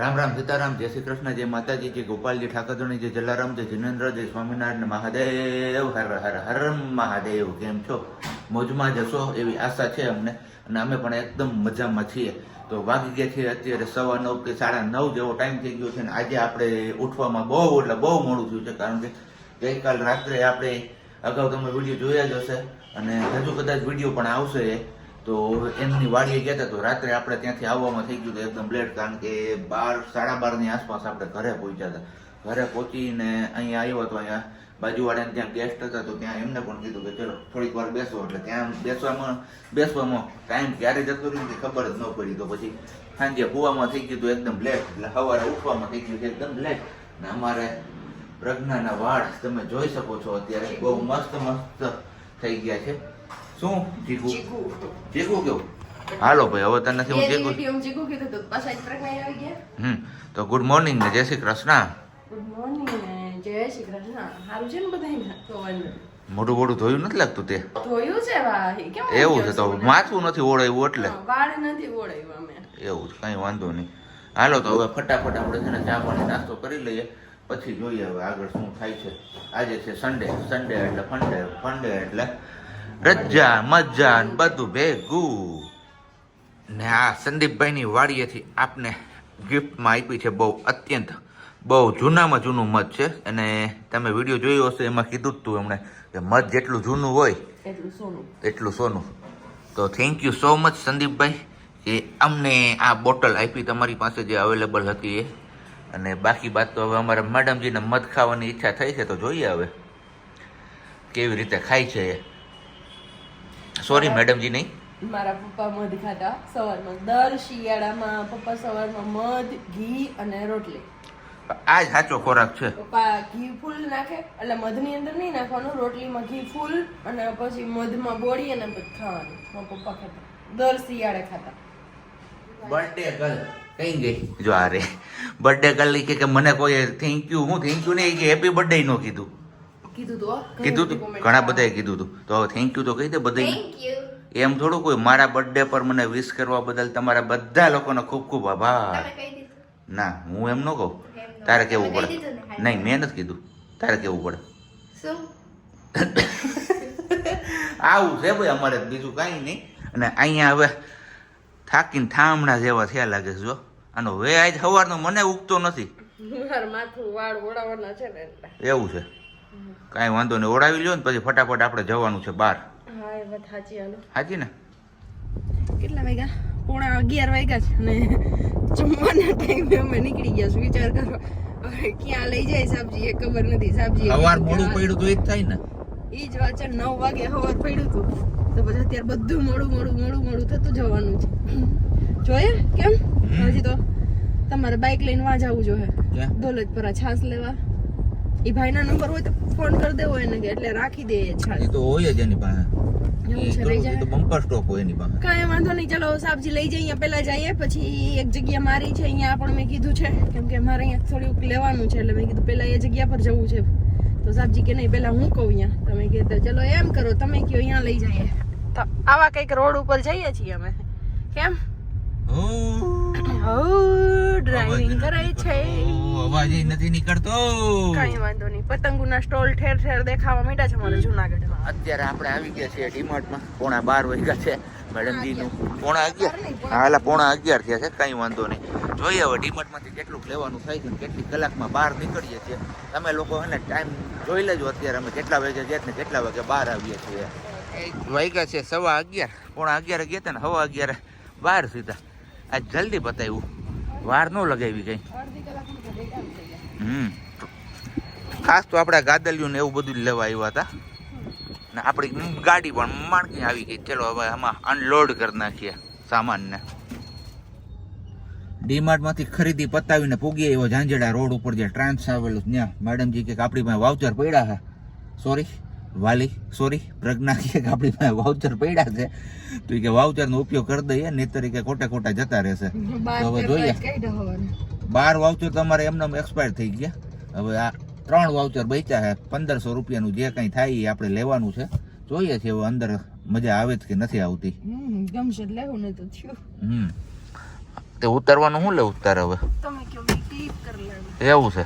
રામ રામ સીતારામ, જય શ્રી કૃષ્ણ, જય માતાજી, જય ગોપાલજી ઠાકરધણી જય જલારામ, જય જિનેન્દ્ર, જય સ્વામિનારાયણ, મહાદેવ, હર હર હર મહાદેવ, કેમ છો? મોજમાં જશો એવી આશા છે અમને. અને અમે પણ એકદમ મજામાં છીએ. તો વાગી ગયા છીએ અત્યારે સવા નવ કે સાડા નવ જેવો ટાઈમ થઈ ગયો છે અને આજે આપણે ઉઠવામાં બહુ એટલે બહુ મોડું થયું છે, કારણ કે ગઈકાલ રાત્રે આપણે અગાઉ તમે વીડિયો જોયા જ હશે. અને હજુ કદાચ વીડિયો પણ આવશે તો એમની વાડીએ ગયા હતા તો રાત્રે આપણે ત્યાંથી આવવામાં થઈ ગયું હતું એકદમ લેટ કારણ કે બાર, સાડા બારની આસપાસ આપણે ઘરે પહોંચ્યા હતા ઘરે પહોંચીને અહીંયા આવ્યો હતો અહીંયા બાજુવાળાને ત્યાં ગેસ્ટ હતા તો ત્યાં એમને પણ કીધું કે ચલો, થોડીક વાર બેસો. એટલે ત્યાં બેસવામાં બેસવામાં ટાઈમ ક્યારે જતો રહ્યો ખબર જ ન પડી. તો પછી સાંજે કૂવામાં થઈ ગયું હતું એકદમ લેટ એટલે સવારે ઉઠવામાં થઈ ગયું એકદમ લેટ ને અમારે પ્રજ્ઞાના વાળ તમે જોઈ શકો છો અત્યારે બહુ મસ્ત મસ્ત થઈ ગયા છે. શું? જીગુ જીગુ કેવું હાલો ભાઈ હવે તને હું ચીકુ જીગુ કીધું તો. પાછા જ પ્રજ્ઞા આવી ગયા? હમ તો ગુડ મોર્નિંગ ને જય શ્રી કૃષ્ણ. ગુડ મોર્નિંગ ને જય શ્રી કૃષ્ણ. હારું છે ને બધાય મોઢું મોઢું ધોયું નથી લાગતું તે? ધોયું છે કેમ એવું છે તો માથું નથી ઓળાયું એટલે. વાળ નથી ઓળાયું અમે. એવું છે કઈ વાંધો નહીં. હાલો તો હવે ફટાફટ આપણે છે ને ચા પાણી નાસ્તો કરી લઈએ. પછી જોઈએ હવે આગળ શું થાય છે. આજે છે સન્ડે સન્ડે એટલે ફંડે ફંડે એટલે રજા મજા ને બધું ભેગું. ને આ સંદીપભાઈની વાડીએથી આપને ગિફ્ટમાં આપી છે બહુ અત્યંત બહુ જૂનામાં જૂનું મધ છે. અને તમે વીડિયો જોયો હશે એમાં કીધું જ તું એમણે કે મધ જેટલું જૂનું હોય એટલું સોનું. તો થેન્ક યુ સો મચ સંદીપભાઈ કે અમને આ બોટલ આપી તમારી પાસે જે અવેલેબલ હતી એ. અને બાકી વાત તો હવે અમારા મેડમજીને મધ ખાવાની ઈચ્છા થઈ છે તો જોઈએ હવે કેવી રીતે ખાય છે એ. સોરી મેડમજી નહીં? મારા પપ્પા મધ ખાતા સવારમાં. દર શિયાળામાં પપ્પા સવારમાં મધ ઘી અને રોટલી. આ જ સાચો ખોરાક છે. પપ્પા ઘી ફૂલ નાખે એટલે મધની અંદર નહીં નાખવાનું રોટલીમાં ઘી ફૂલ અને પછી મધમાં બોળી અને પછી ખાવાનું. મારા પપ્પા ખાતા દર શિયાળે ખાતા બર્થડે ગર્લ કઈ ગઈ? જો આ રે. બર્થડે ગર્લ કે મને કોઈ થેન્ક યુ હું થેન્ક યુ નહીં કે હેપી બર્થડે નો કીધું. કીધું તો કીધું ઘણા બધાએ કીધું તું. તો હવે થેન્ક યુ તો કહી દે બધા એમ થોડું કોઈ મારા બર્થડે પર મને વિશ કરવા બદલ તમારા બધા લોકોનો ખૂબ ખૂબ આભાર. ના હું એમ ન કહું. તારે કેવું પડે? નહીં મેં નથી કીધું. તારે કેવું પડે? આવું છે ભાઈ અમારે બીજું કાંઈ નહીં. અને અહીંયા હવે થાકીને થામણા જેવા થયા લાગે છે જો. આનો વે આજ સવારનો મને ઉગતો નથી. મારું માથું વાળ ઓળાવવાના છે ને એવું છે. કાંઈ વાંધો નહીં ઓળાવી લ્યો ને પછી ફટાફટ આપણે જવાનું છે બહાર. સાચી ને? કેટલા વાગ્યા? પોણા અગિયાર વાગ્યા છે અને જમવાના ટાઈમે અમે નીકળી ગયા છું વિચાર કરો. હવે ક્યાં લઈ જાય સાબજી એ ખબર નથી સાબજી સવાર મોડું પડ્યું તો એ જ થાય ને? એ જ વાત છે નવ વાગે સવાર પડ્યું હતું તો પછી અત્યારે બધું મોડું મોડું મોડું મોડું થતું જવાનું છે. જોઈએ કેમ? હજી તો તમારે બાઇક લઈને વાં જવું જોઈએ. દોલતપરા છાસ લેવા. એ ભાઈના નંબર હોય તો ફોન કરી દેવો એને કે એટલે રાખી દે એ તો હોય જ એની પાસે. તો- બમ્પર સ્ટોક હોય એની કાંઈ વાંધો નહીં ચલો સાબજી લઈ જઈએ પેલા જઈએ પછી એક જગ્યા મારી છે અહીંયા પણ મેં કીધું છે કેમ કે મારે અહીંયા થોડુંક લેવાનું છે એટલે મેં કીધું પેલા એ જગ્યા પર જવું છે. તો સાબજી કે નહીં પેલા હું કહું અહીંયા. તમે કીધું ચલો એમ કરો તમે કયો અહીંયા લઈ જઈએ. તો આવા કંઈક રોડ ઉપર જઈએ છીએ અમે. કેમ? ડ્રાઇવિંગ કરે છે. અવાજ નથી નીકળતો. કઈ વાંધો નહીં. પતંગોના સ્ટોલ ઠેર ઠેર દેખાવા માંડ્યા છે મારા જુનાગઢમાં. અત્યારે આપણે આવી ગયા છીએ ડીમાર્ટમાં. પોણા બાર વાગ્યા છે. મેડમજીનું પોણા અગિયાર. હાલા પોણા અગિયાર. થયા છે. કઈ વાંધો નહીં. જોઈએ હવે ડીમાર્ટમાંથી કેટલું લેવાનું થાય છે કેટલી કલાકમાં બહાર નીકળીએ છીએ. તમે લોકો હે ને ટાઈમ જોઈ લેજો અત્યારે અમે કેટલા વાગે ગયા ને કેટલા વાગે બહાર આવીએ છીએ. વાગ્યા છે સવા અગિયાર. પોણા અગિયાર ગયા હતા ને સવા અગિયાર બહાર સીધા. આજ જલ્દી બતાવ્યું વાર ન લગાવી કઈ. હમ. ખાસ તો આપણે ગાદલિયું ને એવું બધું જ લેવા આવ્યા હતા. ને આપણી ગાડી પણ માણકી આવી ગઈ. ચલો હવે આમાં અનલોડ કરી નાખીએ સામાનને. ડીમાર્ટમાંથી ખરીદી પતાવીને પૂગી એવો ઝાંઝડા રોડ ઉપર જે ટ્રાન્સ આવેલું ત્યાં. મેડમજી કે આપણી પાસે વાઉચર પડ્યા છે. સોરી વાલી સોરી પ્રજ્ઞા કે આપણી પાસે વાઉચર પડ્યા છે. તો કે વાઉચરનો ઉપયોગ કરી દઈએ ને તરીકે કે ખોટા ખોટા જતા રહેશે. તો હવે જોઈએ. બાર વાઉચર તમારે એમને એક્સપાયર થઈ ગયા. હવે આ ત્રણ વાઉચર બચ્યા છે પંદરસો રૂપિયાનું જે કંઈ થાય એ આપણે લેવાનું છે. જોઈએ છે હવે અંદર મજા આવે જ કે નથી આવતી. હમ ગમશે લેવું નહીં તો થયું. હમ. તે ઉતારવાનું શું લે ઉતાર હવે? તમે કયો એવું છે.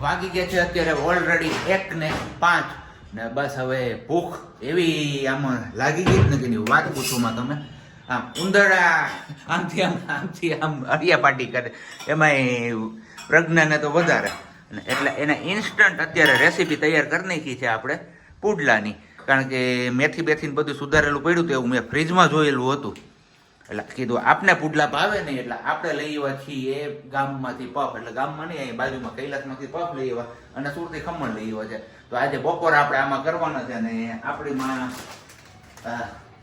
વાગી ગયા છે અત્યારે ઓલરેડી એક ને પાંચ. ને બસ હવે ભૂખ એવી આમાં લાગી ગઈ જ નથી વાત પૂછોમાં તમે. આમ ઉંદરડા આમથી આમ આમથી આમ અડિયા પાટી કરે. એમાંય પ્રજ્ઞાને તો વધારે. એટલે એને ઇન્સ્ટન્ટ અત્યારે રેસીપી તૈયાર કરી નાખી છે આપણે પુડલાની. કારણ કે મેથી બેથીને બધું સુધારેલું પડ્યું હતું, એવું મેં ફ્રીજમાં જોયેલું હતું. એટલે કીધું, આપને પુડલા ભાવે નહીં, એટલે આપણે લઈ આવ્યા છીએ ગામમાંથી પફ. એટલે ગામમાં નહીં, અહીં બાજુમાં કૈલાસમાંથી પફ લઈ આવ્યા અને સુરતી ખમણ લઈ આવ્યા છે. તો આજે બપોર આપણે આમાં કરવાના છે અને આપણીમાં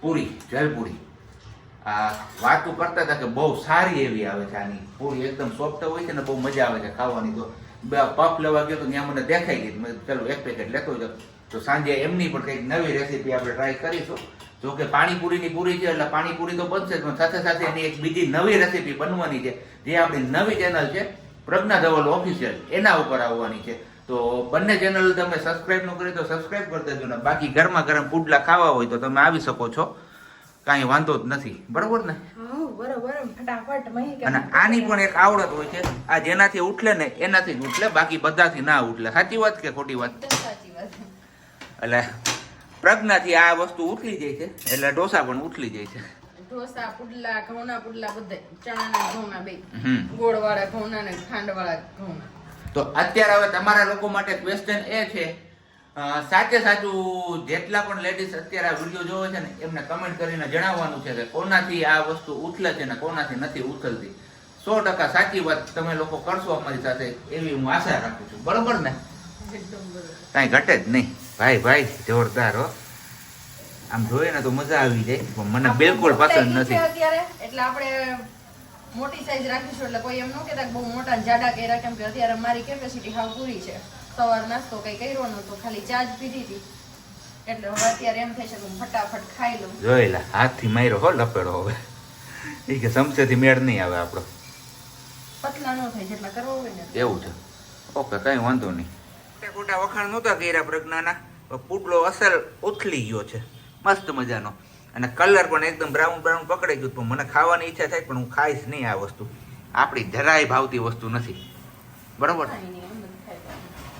પૂરી જલપૂરી વાતું કરતા હતા કે બહુ સારી એવી આવે છે આની. પૂરી એકદમ સોફ્ટ હોય છે ને બહુ મજા આવે છે ખાવાની. તો પફ લેવા ગયો તો ત્યાં મને દેખાઈ ગઈ. કીધું, એક પેકેટ લેતો જાઉં. તો સાંજે એમની પણ કંઈક નવી રેસીપી આપણે ટ્રાય કરીશું. જો કે પાણીપુરીની પૂરી છે એટલે પાણીપુરી તો બનશે પણ સાથે સાથે એની એક બીજી નવી રેસીપી બનવાની છે જે આપણી નવી ચેનલ છે પ્રજ્ઞા ધવલ ઓફિશિયલ એના ઉપર આવવાની છે. તો બંને ચેનલ તમે સબસ્ક્રાઇબ ન કરી તો સબસ્ક્રાઈબ કરી દેજો ને બાકી ગરમા ગરમ પુડલા ખાવા હોય તો તમે આવી શકો છો. કાંઈ વાંધો જ નથી. બરોબર ને? અને આની પણ એક આવડત હોય છે. આ જેનાથી ઉઠલે ને એનાથી જ ઉઠલે બાકી બધાથી ના ઉઠલે. સાચી વાત કે ખોટી વાત? સાચી વાત. એટલે પ્રજ્ઞાથી આ વસ્તુ ઉઠલી જાય છે. એટલે ઢોસા પણ ઉઠલી જાય છે. ઢોસા પુડલા ઘઉંના પુડલા બધા. ચણાના ઘઉંના બે. હમ. ગોળ વાળા ઘઉંના ને ખાંડવાળા ઘઉંના. તો અત્યારે હવે તમારા લોકો માટે ક્વેશ્ચન એ છે સાચે સાચું જેટલા પણ લેડીઝ અત્યારે આ વીડિયો જોવે છે ને એમને કમેન્ટ કરીને જણાવવાનું છે કે કોનાથી આ વસ્તુ ઉથલે છે ને કોનાથી નથી ઉથલતી. સો ટકા સાચી વાત તમે લોકો કરશો અમારી સાથે એવી હું આશા રાખું છું. બરોબર ને? કાંઈ ઘટે જ નહીં. ભાઈ ભાઈ જોરદાર હો. આમ જોઈએ ને તો મજા આવી જાય પણ મને બિલકુલ પસંદ નથી. અત્યારે એટલે આપણે મોટી સાઈઝ રાખીશું એટલે કોઈ એમ ન કહેતા કે બહુ મોટા ને જાડા કર્યા કેમ કે અત્યારે મારી કેપેસિટી હાવ પૂરી છે. સવાર નાસ્તો કઈ કર્યો નતો ખાલી ચા જ પીધી હતી. એટલે હવે અત્યારે એમ થઈ છે કે હું ફટાફટ ખાઈ લઉં. જોઈ લે હાથથી માર્યો હો લપેડો હવે. એ કે સમસેથી મેળ નહીં આવે આપણો. પતલા ન થાય જેટલા કરવો હોય ને એવું છે. ઓકે કઈ વાંધો નહીં. ખોટા વખાણ નહોતા કર્યા પ્રજ્ઞાના. પણ પુડલો અસલ ઉથલી ગયો છે. મસ્ત મજાનો. અને કલર પણ એકદમ બ્રાઉન બ્રાઉન પકડાઈ ગયું પણ મને ખાવાની ઈચ્છા થાય પણ હું ખાઈશ નહીં આ વસ્તુ. આપણી જરાય ભાવતી વસ્તુ નથી. બરોબર?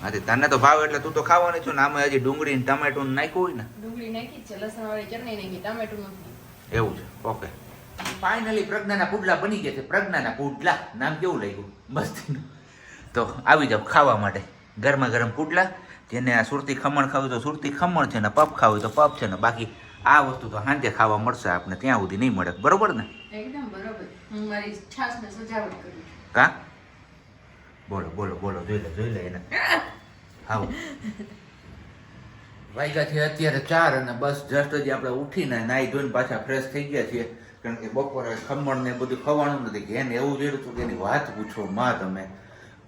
ને કાંઈ નહીં, એમ બધું ખાઈ લેવાનું. હા તે તને તો ભાવ એટલે તું તો ખાવાની છું ને આમાં હજી ડુંગળી ને ટમેટું નાખ્યું હોય ને? ડુંગળી નાખી છે લસણ વાળી ચટણી નાખી ટમેટું નથી. એવું છે ઓકે. ફાઇનલી પ્રજ્ઞાના પુડલા બની ગયા છે પ્રજ્ઞાના પુડલા. નામ કેવું લાગ્યું? મસ્તીનું તો આવી જાવ ખાવા માટે. ગરમા ગરમ પુડલા જેને આ સુરતી ખમણ ખાવું તો સુરતી ખમણ છે ને પપ ખાવું તો પપ છે ને બાકી આ વસ્તુ તો સાંજે ખાવા મળશે આપણે ત્યાં સુધી નહીં મળે. બરોબર ને? એકદમ બરોબર. હું મારી છાસ ને સજાવટ કરું કા? બોલો બોલો બોલો જોઈ લે જોઈ લે એને. હાવ વાગ્યા છે અત્યારે ચાર અને બસ જસ્ટ હજી આપણે ઉઠીને નાહી ધોઈને પાછા ફ્રેશ થઈ ગયા છીએ. કારણ કે બપોરે ખમણ ને બધું ખવાનું નથી. કે એને એવું જોયું હતું કે એની વાત પૂછો માં તમે.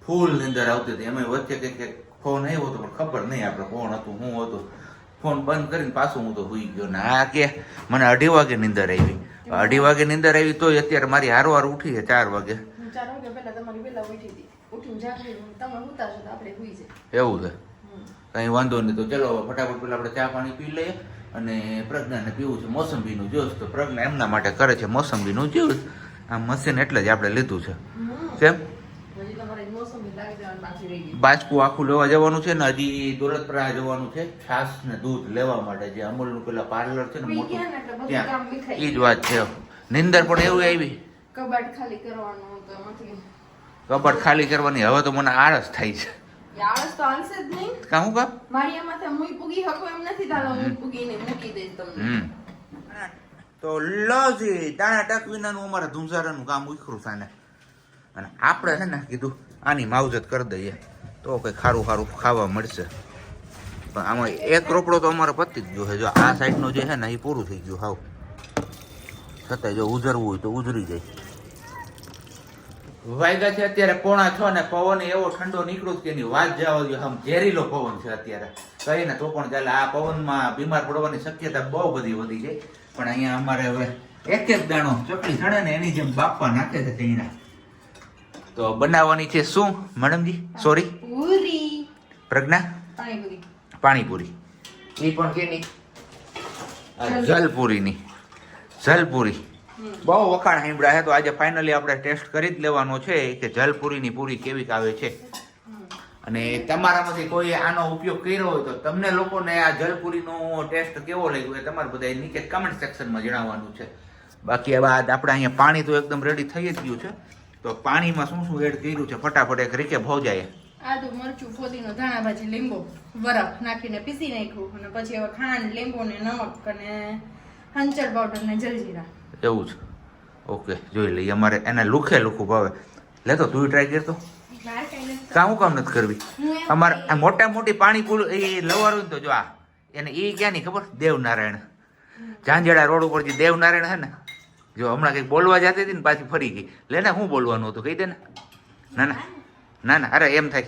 ફૂલ નીંદર આવતી હતી. એમાં વચ્ચે કંઈક કંઈક ફોન આવ્યો હતો પણ ખબર નહીં આપણે કોણ હતું હું હતું. ફોન બંધ કરીને પાછું હું તો સુઈ ગયો ને આ કે મને અઢી વાગે નીંદર આવી. અઢી વાગે નીંદર આવી તોય અત્યારે મારી હારવાર ઉઠી છે ચાર વાગે. ચાર વાગે પહેલા તમારી પહેલા ઉઠી હતી. ઉઠીને જાગી તમે ઉતા તો આપણે સુઈ જાય. એવું છે? કઈ વાંધો નહીં તો ચલો ફટાફટ પેલા આપણે ચા પાણી પી લઈએ અને પ્રજ્ઞાને પીવું છે મોસંબીનું જ્યુસ. તો પ્રજ્ઞા એમના માટે કરે છે મોસંબીનું જ્યુસ. આ મશીન એટલે જ આપણે લીધું છે. કેમ? બાજકું આખું લેવા જવાનું છે ને હજી દોલતપરા જવાનું છે છાસ ને દૂધ લેવા માટે જે અમૂલનું પેલા પાર્લર છે ને મોટું. ત્યાં. એ જ વાત છે. નિંદર પણ એવું આવી. કબાટ ખાલી કરવાનું કબાટ ખાલી કરવાની. હવે તો મને આળસ થાય છે. આળસ તો હાલશે જ નહીં. કાં હું કામ મારી આમાંથી હું પૂગી શકો એમ નથી તાલો. હું પૂગીને મૂકી દઈશ તમને. તો લોજી દાણા ટક વિનાનું અમારે ધુંઝારાનું કામ ઉખરું થાને. અને આપણે છે ને કીધું આની માવજત કરી દઈએ. તો કંઈ ખારું ખારું ખાવા મળશે. પણ આમાં એક રોપડો તો અમારે પતી જ ગયો છે. જો આ સાઈડનો જે છે ને એ પૂરું થઈ ગયું હાવ. છતાંય જો ઉજરવું હોય તો ઉજરી જાય. વાગ્યા છે અત્યારે પોણા છ ને પવન એવો ઠંડો નીકળ્યો કે એની વાત જવા દો આમ ઝેરીલો પવન છે અત્યારે. કહીને તો પણ ચાલે આ પવનમાં બીમાર પડવાની શક્યતા બહુ બધી વધી છે પણ અહીંયા અમારે હવે એક એક દાણો ચકલી ચડે ને એની જેમ બાપા નાખે છે તેના. તો બનાવવાની છે શું મેડમજી? સોરી પૂરી. પ્રજ્ઞા? પાણીપુરી. પાણીપુરી. એ પણ કેની? જલપુરીની. જલપુરી. બહુ વખાણ સાંભળ્યા છે. તો આજે ફાઇનલી આપણે ટેસ્ટ કરી જ લેવાનો છે કે જલપુરીની પૂરી કેવી આવે છે. અને તમારામાંથી કોઈ આનો ઉપયોગ કર્યો હોય તો તમને લોકોને આ જલપુરીનો ટેસ્ટ કેવો લાગ્યો એ તમારે બધા નીચે કમેન્ટ સેક્શનમાં જણાવવાનું છે. બાકી હવે આપણે અહીંયા પાણી તો એકદમ રેડી થઈ જ ગયું છે. તો પાણીમાં શું શું એડ કર્યું છે? ફટાફટ એક રીકે ભોજાય. આદુ મરચું ફોદીનો ધાણા ભાજી લીંબુ બરફ નાખીને પીસી નાખ્યું. અને પછી હવે ખાંડ લીંબુ ને નમક અને હંચર પાવડર ને જલજીરા. એવું છે. ઓકે જોઈ લઈએ. અમારે એને લુખે લુખું ભાવે. લે તો તું ટ્રાય કરતો. કાં હું કામ નથી કરવી? અમારે મોટા મોટી પાણી પૂરું એ લવારું તો જો આ. એને એ ક્યાં નહીં ખબર? દેવનારાયણ. ઝાંઝેડા રોડ ઉપર જે દેવનારાયણ હે ને? જો હમણાં કંઈક બોલવા જતી હતી ને પાછી ફરી ગઈ. લે ને શું બોલવાનું હતું, કહી દે ને. ના ના. ના ના. અરે, એમ થાય.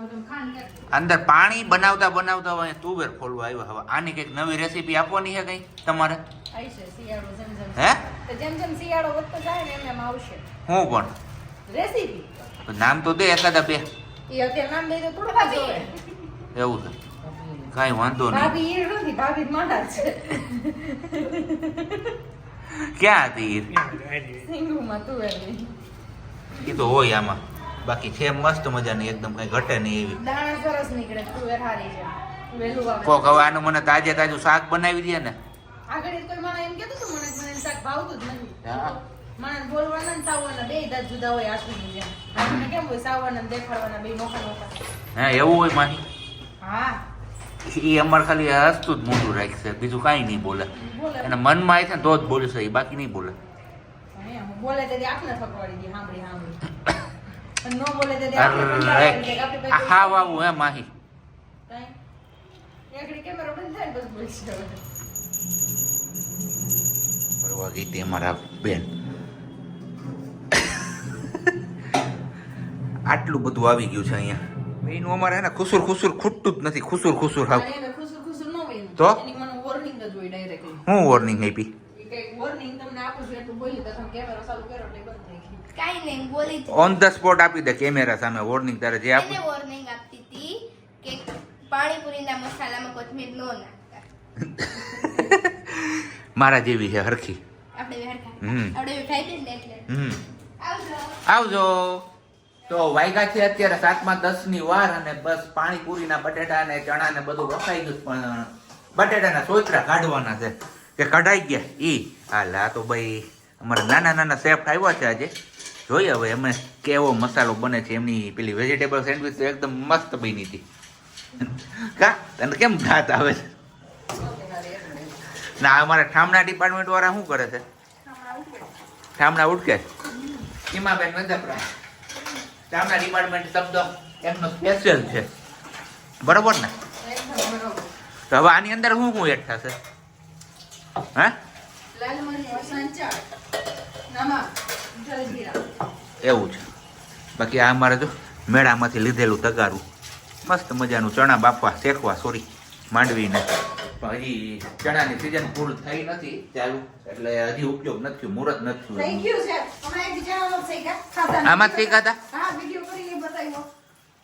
અંદર પાણી બનાવતા બનાવતા હવે તુવેર ખોલવા આવ્યો. હવે આની કંઈક નવી રેસીપી આપવાની છે કંઈ તમારે? હે? જેમ જેમ શિયાળો વધતો જાય ને એમ એમ આવશે. હું પણ? રેસીપી નામ તો દે એકાદા બે. નામ દે તો એવું છે. કાંઈ વાંધો નહીં. ભાભી ઈર નથી ભાભી મારા છે. ક્યાં હતી ઈર? સિંગુમાં તુવેર એ તો હોય આમાં. બાકી છે મસ્ત મજાની એકદમ કઈ ઘટે નહીં એવી. દાણા સરસ નીકળે તુવેર હારી છે કોક હવે આનું મને તાજે તાજું શાક બનાવી દે ને. આગળ કોઈ મને એમ કહેતું હતું મને મને શાક ભાવતું જ નથી. મને બોલવાના ને સાવવાના બે દાદ જુદા હોય આશુની જેમ. આપણને કેમ હોય સાવવાના દેખાડવાના બે નોખા નોખા હે એવું હોય માહી? હા. એ અમારે ખાલી હસતું જ મોઢું રાખશે બીજું કાંઈ નહીં બોલે. અને મનમાં આવે છે ને તો જ બોલશે એ બાકી નહીં બોલે. બોલે તેથી આપને થકવાડી દે સાંભળી સાંભળી ન બોલે આપણે આ હાવ આવું હે માહી કેમેરો બંધ થાય બસ બોલશે ગઈ હતી અમારા બેન. આટલું બધું આવી ગયું છે અહીંયા. એનું અમારે એને ને ખુસુર ખુસુર ખૂટતું જ નથી ખુસુર ખુસુર હાવ. ખુસુર ખુસુર ન હોય તો? હું વોર્નિંગ આપી? ઓન ધ સ્પોટ આપી દે કેમેરા સામે વોર્નિંગ તારે જે આપી. વોર્નિંગ આપતી હતી કે પાણીપુરીના મસાલામાં કોથમીર નો નાખતા. મારા જેવી છે હરખી. આપણે બહાર આપણે ખાઈ ને એટલે. આવજો. આવજો. તો વાયગા છે અત્યારે સાતમા દસની વાર અને બસ પાણીપુરીના બટેટા ને ચણા ને બધું વસાઈ ગયું પણ બટેટાના સોચરા કાઢવાના છે. કે કઢાઈ ગયા. ઈ હાલા તો ભાઈ અમારા નાના નાના શેફ આવ્યા છે આજે. જોઈએ હવે અમે કેવો મસાલો બને છે. એમની પેલી વેજીટેબલ સેન્ડવિચ તો એકદમ મસ્ત બની હતી. કા? તને કેમ દાંત આવે છે? ના અમારા ઠામણા ડિપાર્ટમેન્ટ વાળા શું કરે છે? ઠામણા ઉઠકે સીમાબેન મધ્યપ્રા ઠામણા ડિપાર્ટમેન્ટ શબ્દ એમનો સ્પેશિયલ છે. બરોબર ને? તો હવે આની અંદર શું શું એડ થશે? હે. એવું છે. બાકી આ અમારે જો મેળામાંથી લીધેલું તગારું. મસ્ત મજાનું ચણા બાફવા શેકવા સોરી માંડવીને. હજી ચણાની સિઝન ફૂલ થઈ નથી ચાલુ એટલે હજી ઉપયોગ નથી મુહૂર્ત નથી થઈ થયું ગયું છે હમણાં એક જણાનો થઈ ગયા ખાધા. આમાં જ શીખાતા? હા વીડિયો કરીને બતાવ્યો.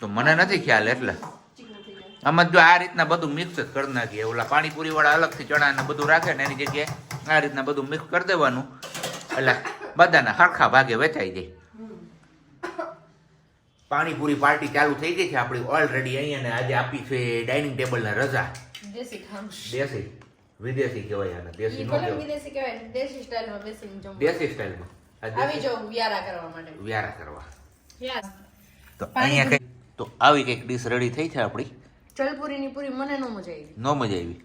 તો મને નથી ખ્યાલ એટલે. આમાં જો આ રીતના બધું મિક્સ જ કરી નાખીએ. ઓલા પાણીપુરી વાળા અલગથી ચણા ને બધું રાખે ને એની જગ્યાએ આ રીતના બધું મિક્સ કરી દેવાનું. એટલે બધાના સરખા ભાગે વેચાઈ જાય. પાણીપુરી પાર્ટી ચાલુ થઈ ગઈ છે આપણી ઓલરેડી અહીંયા ને આજે આપી છે ડાઇનિંગ ટેબલને રજા. દેશી વિદેશી કહેવાય આને દેશી નો વિદેશી કહેવાય દેશી સ્ટાઇલમાં બેસીને જમવું. દેશી સ્ટાઇલમાં આવી દેશી વ્યારા કરવા માટે. વ્યારા કરવા. યસ તો અહીંયા કઈ તો આવી કંઈક ડીશ રેડી થઈ છે આપણી? જલપુરીની પૂરી મને નો મજા આવી. નો મજા આવી.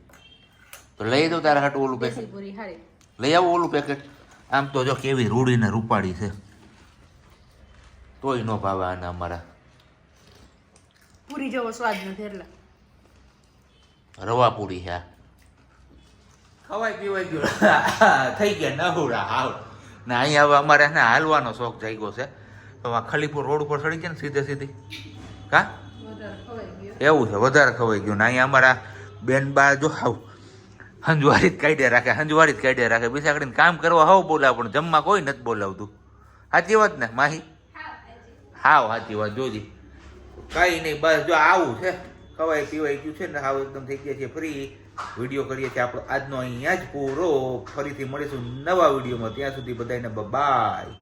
તો લઈ દો તારા હાટું ઓલું પેકેટ પૂરી હારી. લઈ આવો ઓલું પેકેટ આમ તો જો કેવી રૂડીને રૂપાળી છે. તોય નો ભાવે આને અમારા. પૂરી જેવો સ્વાદ નથી એટલે. રવા પૂરી છે આ. ખવાય પીવાય ગયું. થઈ ગયા નહુરા હાવ. ને અહીંયા હવે અમારે ને હાલવાનો શોખ જાગ્યો છે. તો આ ખલીપુર રોડ ઉપર ચડી ગયા ને સીધે સીધી. કા? એવું છે, વધારે ખવાઈ ગયું ને અહીંયા અમારા બેન બા જો હાવ હંજવારી જ કાઢ્યા રાખે હંજવારી જ કાઢ્યા રાખે. બિસાકડીને કામ કરવા હાવ બોલાવ, પણ જમવા કોઈ નથી બોલાવતું. સાચી વાત ને, માહી? હાવ સાચી વાત, જોજી. કઈ નહીં, બસ જો આવું છે. ખવાય પીવાય ગયું છે ને, હાવ એકદમ થઈ ગયા છે ફ્રી. વીડિયો કરીએ છીએ આપણો આજનો અહીંયા જ પૂરો. ફરીથી મળીશું નવા વિડીયોમાં. ત્યાં સુધી બધાને બાય